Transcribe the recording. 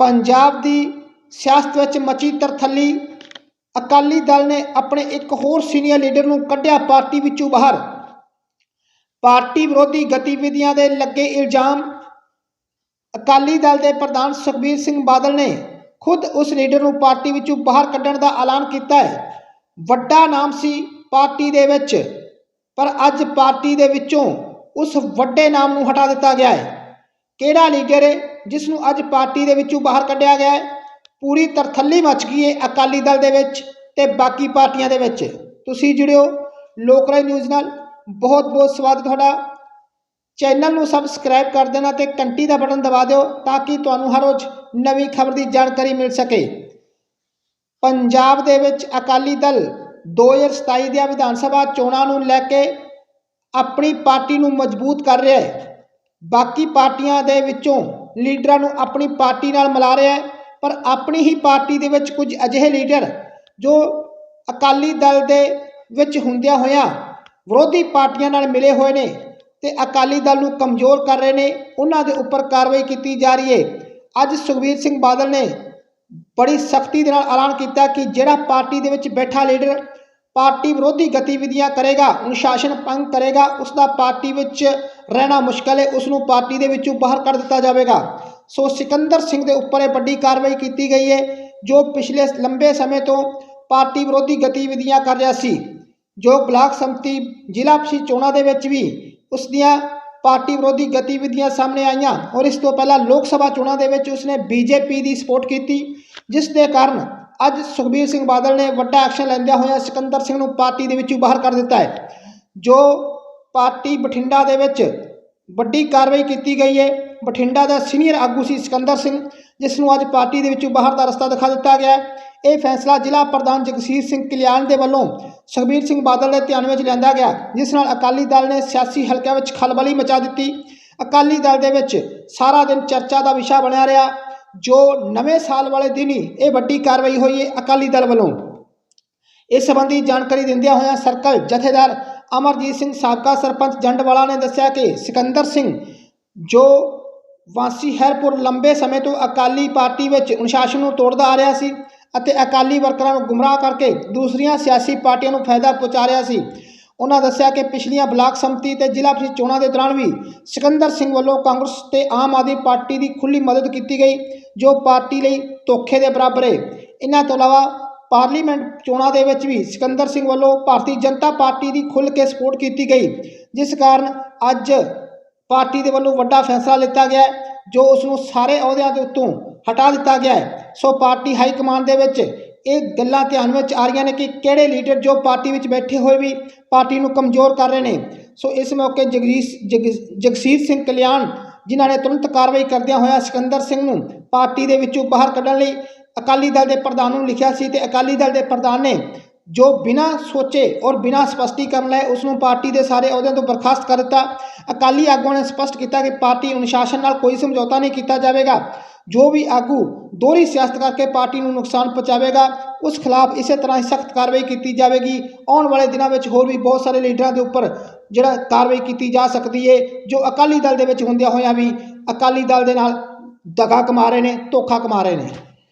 ਪੰਜਾਬ ਦੀ ਸਿਆਸਤ ਵਿੱਚ ਮਚੀ ਤਰਥੱਲੀ, ਅਕਾਲੀ ਦਲ ਨੇ ਆਪਣੇ ਇੱਕ ਹੋਰ ਸੀਨੀਅਰ ਲੀਡਰ ਨੂੰ ਕੱਢਿਆ ਪਾਰਟੀ ਵਿੱਚੋਂ ਬਾਹਰ। ਪਾਰਟੀ ਵਿਰੋਧੀ ਗਤੀਵਿਧੀਆਂ ਦੇ ਲੱਗੇ ਇਲਜ਼ਾਮ ਅਕਾਲੀ ਦਲ ਦੇ ਪ੍ਰਧਾਨ ਸੁਖਬੀਰ ਸਿੰਘ ਬਾਦਲ ਨੇ ਖੁਦ ਉਸ ਲੀਡਰ ਨੂੰ ਪਾਰਟੀ ਵਿੱਚੋਂ ਬਾਹਰ ਕੱਢਣ ਦਾ ਐਲਾਨ ਕੀਤਾ ਹੈ। ਵੱਡਾ ਨਾਮ ਸੀ ਪਾਰਟੀ ਦੇ ਵਿੱਚ, ਪਰ ਅੱਜ ਪਾਰਟੀ ਦੇ ਵਿੱਚੋਂ ਉਸ ਵੱਡੇ ਨਾਮ ਨੂੰ ਹਟਾ ਦਿੱਤਾ ਗਿਆ ਹੈ। ਕਿਹੜਾ ਲੀਡਰ ਹੈ? ਜਿਸ ਨੂੰ ਅੱਜ ਪਾਰਟੀ ਦੇ ਵਿੱਚੋਂ ਬਾਹਰ ਕੱਢਿਆ ਗਿਆ ਹੈ। ਪੂਰੀ ਤਰਥੱਲੀ ਮਚ ਗਈ ਹੈ ਅਕਾਲੀ ਦਲ ਦੇ ਵਿੱਚ ਤੇ ਬਾਕੀ ਪਾਰਟੀਆਂ ਦੇ ਵਿੱਚ। ਤੁਸੀਂ ਜੁੜਿਓ ਲੋਕ ਲੋਕਰਾਜ ਨਿਊਜ਼ ਨਾਲ। ਬਹੁਤ ਬਹੁਤ ਸਵਾਗਤ ਤੁਹਾਡਾ। ਚੈਨਲ ਨੂੰ ਸਬਸਕ੍ਰਾਈਬ ਕਰ ਦੇਣਾ ਤੇ ਘੰਟੀ ਦਾ ਬਟਨ ਦਬਾ ਦਿਓ ਤਾਂ ਕਿ ਤੁਹਾਨੂੰ ਹਰ ਰੋਜ਼ ਨਵੀਂ ਖਬਰ ਦੀ ਜਾਣਕਾਰੀ ਮਿਲ ਸਕੇ। ਪੰਜਾਬ ਦੇ ਵਿੱਚ ਅਕਾਲੀ ਦਲ 2027 ਦੀਆਂ ਵਿਧਾਨ ਸਭਾ ਚੋਣਾਂ ਨੂੰ ਲੈ ਕੇ ਆਪਣੀ ਪਾਰਟੀ ਨੂੰ ਮਜ਼ਬੂਤ ਕਰ ਰਿਹਾ ਹੈ। ਬਾਕੀ ਪਾਰਟੀਆਂ ਦੇ ਵਿੱਚੋਂ ਲੀਡਰਾਂ ਨੂੰ ਆਪਣੀ ਪਾਰਟੀ ਨਾਲ ਮਿਲਾ ਰਿਹਾ ਹੈ, ਪਰ ਆਪਣੀ ਹੀ ਪਾਰਟੀ ਦੇ ਵਿੱਚ ਕੁਝ ਅਜਿਹੇ ਲੀਡਰ ਜੋ ਅਕਾਲੀ ਦਲ ਦੇ ਵਿੱਚ ਹੁੰਦਿਆਂ ਹੋਇਆਂ ਵਿਰੋਧੀ ਪਾਰਟੀਆਂ ਨਾਲ ਮਿਲੇ ਹੋਏ ਨੇ ਤੇ ਅਕਾਲੀ ਦਲ ਨੂੰ ਕਮਜ਼ੋਰ ਕਰ ਰਹੇ ਨੇ, ਉਹਨਾਂ ਦੇ ਉੱਪਰ ਕਾਰਵਾਈ ਕੀਤੀ ਜਾ ਰਹੀ ਹੈ। ਅੱਜ ਸੁਖਬੀਰ ਸਿੰਘ ਬਾਦਲ ਨੇ ਬੜੀ ਸਖਤੀ ਦੇ ਨਾਲ ਐਲਾਨ ਕੀਤਾ ਕਿ ਜਿਹੜਾ ਪਾਰਟੀ ਦੇ ਵਿੱਚ ਬੈਠਾ ਲੀਡਰ ਪਾਰਟੀ ਵਿਰੋਧੀ ਗਤੀਵਿਧੀਆਂ ਕਰੇਗਾ, ਅਨੁਸ਼ਾਸਨ ਭੰਗ ਕਰੇਗਾ ਉਸ ਦਾ ਪਾਰਟੀ ਵਿੱਚ ਰਹਿਣਾ ਮੁਸ਼ਕਲ ਹੈ ਉਸ ਨੂੰ ਪਾਰਟੀ ਦੇ ਵਿੱਚੋਂ ਬਾਹਰ ਕੱਢ ਦਿੱਤਾ ਜਾਵੇਗਾ। ਸੋ ਸਿਕੰਦਰ ਸਿੰਘ ਦੇ ਉੱਪਰ ਇਹ ਵੱਡੀ ਕਾਰਵਾਈ ਕੀਤੀ ਗਈ ਹੈ, ਜੋ ਪਿਛਲੇ ਲੰਬੇ ਸਮੇਂ ਤੋਂ ਪਾਰਟੀ ਵਿਰੋਧੀ ਗਤੀਵਿਧੀਆਂ ਕਰ ਰਿਹਾ ਸੀ, ਜੋ ਬਲਾਕ ਸੰਮਤੀ ਜ਼ਿਲ੍ਹਾ ਪ੍ਰੀਸ਼ਦ ਚੋਣਾਂ ਦੇ ਵਿੱਚ ਵੀ ਉਸ ਦੀਆਂ ਪਾਰਟੀ ਵਿਰੋਧੀ ਗਤੀਵਿਧੀਆਂ ਸਾਹਮਣੇ ਆਈਆਂ ਔਰ ਇਸ ਤੋਂ ਪਹਿਲਾਂ ਲੋਕ ਸਭਾ ਚੋਣਾਂ ਦੇ ਵਿੱਚ ਉਸਨੇ ਬੀਜੇਪੀ ਦੀ ਸਪੋਰਟ ਕੀਤੀ, ਜਿਸ ਦੇ ਕਾਰਨ ਅੱਜ ਸੁਖਬੀਰ ਸਿੰਘ ਬਾਦਲ ਨੇ ਵੱਡਾ ਐਕਸ਼ਨ ਲੈਂਦਿਆਂ ਹੋਇਆ ਸਿਕੰਦਰ ਸਿੰਘ ਨੂੰ ਪਾਰਟੀ ਦੇ ਵਿੱਚੋਂ ਬਾਹਰ ਕਰ ਦਿੱਤਾ ਹੈ, ਜੋ ਪਾਰਟੀ ਬਠਿੰਡਾ ਦੇ ਵਿੱਚ ਵੱਡੀ ਕਾਰਵਾਈ ਕੀਤੀ ਗਈ ਹੈ। ਬਠਿੰਡਾ ਦਾ ਸੀਨੀਅਰ ਆਗੂ ਸੀ ਸਿਕੰਦਰ ਸਿੰਘ, ਜਿਸ ਨੂੰ ਅੱਜ ਪਾਰਟੀ ਦੇ ਵਿੱਚੋਂ ਬਾਹਰ ਦਾ ਰਸਤਾ ਦਿਖਾ ਦਿੱਤਾ ਗਿਆ ਇਹ ਫੈਸਲਾ ਜ਼ਿਲ੍ਹਾ ਪ੍ਰਧਾਨ ਜਗਸੀਰ ਸਿੰਘ ਕਲਿਆਣ ਦੇ ਵੱਲੋਂ ਸੁਖਬੀਰ ਸਿੰਘ ਬਾਦਲ ਦੇ ਧਿਆਨ ਵਿੱਚ ਲਿਆਂਦਾ ਗਿਆ, ਜਿਸ ਨਾਲ ਅਕਾਲੀ ਦਲ ਨੇ ਸਿਆਸੀ ਹਲਕਿਆਂ ਵਿੱਚ ਖਲਬਲੀ ਮਚਾ ਦਿੱਤੀ। ਅਕਾਲੀ ਦਲ ਦੇ ਵਿੱਚ ਸਾਰਾ ਦਿਨ ਚਰਚਾ ਦਾ ਵਿਸ਼ਾ ਬਣਿਆ ਰਿਹਾ। ਜੋ ਨਵੇਂ ਸਾਲ ਵਾਲੇ ਦਿਨ ਹੀ ਇਹ ਵੱਡੀ ਕਾਰਵਾਈ ਹੋਈ ਹੈ ਅਕਾਲੀ ਦਲ ਵੱਲੋਂ। ਇਸ ਸੰਬੰਧੀ ਜਾਣਕਾਰੀ ਦਿੰਦਿਆਂ ਹੋਇਆਂ ਸਰਕਲ ਜਥੇਦਾਰ ਅਮਰਜੀਤ ਸਿੰਘ ਸਾਬਕਾ ਸਰਪੰਚ ਜੰਡਵਾਲਾ ਨੇ ਦੱਸਿਆ ਕਿ ਸਿਕੰਦਰ ਸਿੰਘ, ਜੋ ਵਾਸੀ ਹੈਰਪੁਰ ਲੰਬੇ ਸਮੇਂ ਤੋਂ ਅਕਾਲੀ ਪਾਰਟੀ ਵਿੱਚ ਅਨੁਸ਼ਾਸਨ ਨੂੰ ਤੋੜਦਾ ਆ ਰਿਹਾ ਸੀ ਅਤੇ ਅਕਾਲੀ ਵਰਕਰਾਂ ਨੂੰ ਗੁੰਮਰਾਹ ਕਰਕੇ ਦੂਸਰੀਆਂ ਸਿਆਸੀ ਪਾਰਟੀਆਂ ਨੂੰ ਫਾਇਦਾ ਪਹੁੰਚਾ ਰਿਹਾ ਸੀ। ਉਹਨਾਂ ਦੱਸਿਆ ਕਿ ਪਿਛਲੀਆਂ ਬਲਾਕ ਸੰਮਤੀ ਤੇ ਜ਼ਿਲ੍ਹਾ ਪ੍ਰੀਸ਼ਦ ਚੋਣਾਂ ਦੇ ਦੌਰਾਨ ਵੀ ਸਿਕੰਦਰ ਸਿੰਘ ਵੱਲੋਂ ਕਾਂਗਰਸ ਤੇ ਆਮ ਆਦਮੀ ਪਾਰਟੀ ਦੀ ਖੁੱਲੀ ਮਦਦ ਕੀਤੀ ਗਈ, ਜੋ ਪਾਰਟੀ ਲਈ ਧੋਖੇ ਦੇ ਬਰਾਬਰ ਹੈ ਇਹਨਾਂ ਤੋਂ ਇਲਾਵਾ ਪਾਰਲੀਮੈਂਟ ਚੋਣਾਂ ਦੇ ਵਿੱਚ ਵੀ ਸਿਕੰਦਰ ਸਿੰਘ ਵੱਲੋਂ ਭਾਰਤੀ ਜਨਤਾ ਪਾਰਟੀ ਦੀ ਖੁੱਲ੍ਹ ਕੇ ਸਪੋਰਟ ਕੀਤੀ ਗਈ, ਜਿਸ ਕਾਰਨ ਅੱਜ ਪਾਰਟੀ ਦੇ ਵੱਲੋਂ ਵੱਡਾ ਫੈਸਲਾ ਲਿੱਤਾ ਗਿਆ ਜੋ ਉਸ ਨੂੰ ਸਾਰੇ ਅਹੁਦਿਆਂ ਦੇ ਉੱਤੋਂ ਹਟਾ ਦਿੱਤਾ ਗਿਆ ਹੈ। ਸੋ ਪਾਰਟੀ ਹਾਈ ਕਮਾਂਡ ਦੇ ਵਿੱਚ ਇਹ ਗੱਲਾਂ ਧਿਆਨ ਵਿੱਚ ਆ ਰਹੀਆਂ ਨੇ ਕਿ ਕਿਹੜੇ ਲੀਡਰ ਜੋ ਪਾਰਟੀ ਵਿੱਚ ਬੈਠੇ ਹੋਏ ਵੀ ਪਾਰਟੀ ਨੂੰ ਕਮਜ਼ੋਰ ਕਰ ਰਹੇ ਨੇ। ਸੋ ਇਸ ਮੌਕੇ ਜਗਦੀਸ਼, ਜਗ- ਜਗਸੀਰ ਸਿੰਘ ਕਲਿਆਣ, ਜਿਨ੍ਹਾਂ ਨੇ ਤੁਰੰਤ ਕਾਰਵਾਈ ਕਰਦਿਆਂ ਹੋਇਆ ਸਿਕੰਦਰ ਸਿੰਘ ਨੂੰ ਪਾਰਟੀ ਦੇ ਵਿੱਚੋਂ ਬਾਹਰ ਕੱਢਣ ਲਈ ਅਕਾਲੀ ਦਲ ਦੇ ਪ੍ਰਧਾਨ ਨੂੰ ਲਿਖਿਆ ਸੀ ਤੇ ਅਕਾਲੀ ਦਲ ਦੇ ਪ੍ਰਧਾਨ ਨੇ ਜੋ ਬਿਨਾਂ ਸੋਚੇ ਔਰ ਬਿਨਾਂ ਸਪਸ਼ਟੀਕਰਨ ਲਏ ਉਸ ਨੂੰ ਪਾਰਟੀ ਦੇ ਸਾਰੇ ਅਹੁਦਿਆਂ ਤੋਂ ਬਰਖਾਸਤ ਕਰ ਦਿੱਤਾ। ਅਕਾਲੀ ਆਗੂਆਂ ਨੇ ਸਪਸ਼ਟ ਕੀਤਾ ਕਿ ਪਾਰਟੀ ਅਨੁਸ਼ਾਸਨ ਨਾਲ ਕੋਈ ਸਮਝੌਤਾ ਨਹੀਂ ਕੀਤਾ ਜਾਵੇਗਾ। ਜੋ ਵੀ ਆਗੂ ਦੋਹਰੀ ਸਿਆਸਤ ਕਰਕੇ ਪਾਰਟੀ ਨੂੰ ਨੁਕਸਾਨ ਪਹੁੰਚਾਵੇਗਾ, ਉਸ ਖਿਲਾਫ ਇਸੇ ਤਰ੍ਹਾਂ ਹੀ ਸਖਤ ਕਾਰਵਾਈ ਕੀਤੀ ਜਾਵੇਗੀ। ਆਉਣ ਵਾਲੇ ਦਿਨਾਂ ਵਿੱਚ ਹੋਰ ਵੀ ਬਹੁਤ ਸਾਰੇ ਲੀਡਰਾਂ ਦੇ ਉੱਪਰ ਜਿਹੜਾ ਕਾਰਵਾਈ ਕੀਤੀ ਜਾ ਸਕਦੀ ਹੈ ਜੋ ਅਕਾਲੀ ਦਲ ਦੇ ਵਿੱਚ ਹੁੰਦਿਆਂ ਹੋਇਆਂ ਵੀ ਅਕਾਲੀ ਦਲ ਦੇ ਨਾਲ ਦਗਾ ਕਮਾ ਰਹੇ ਨੇ, ਧੋਖਾ ਕਮਾ ਰਹੇ ਨੇ।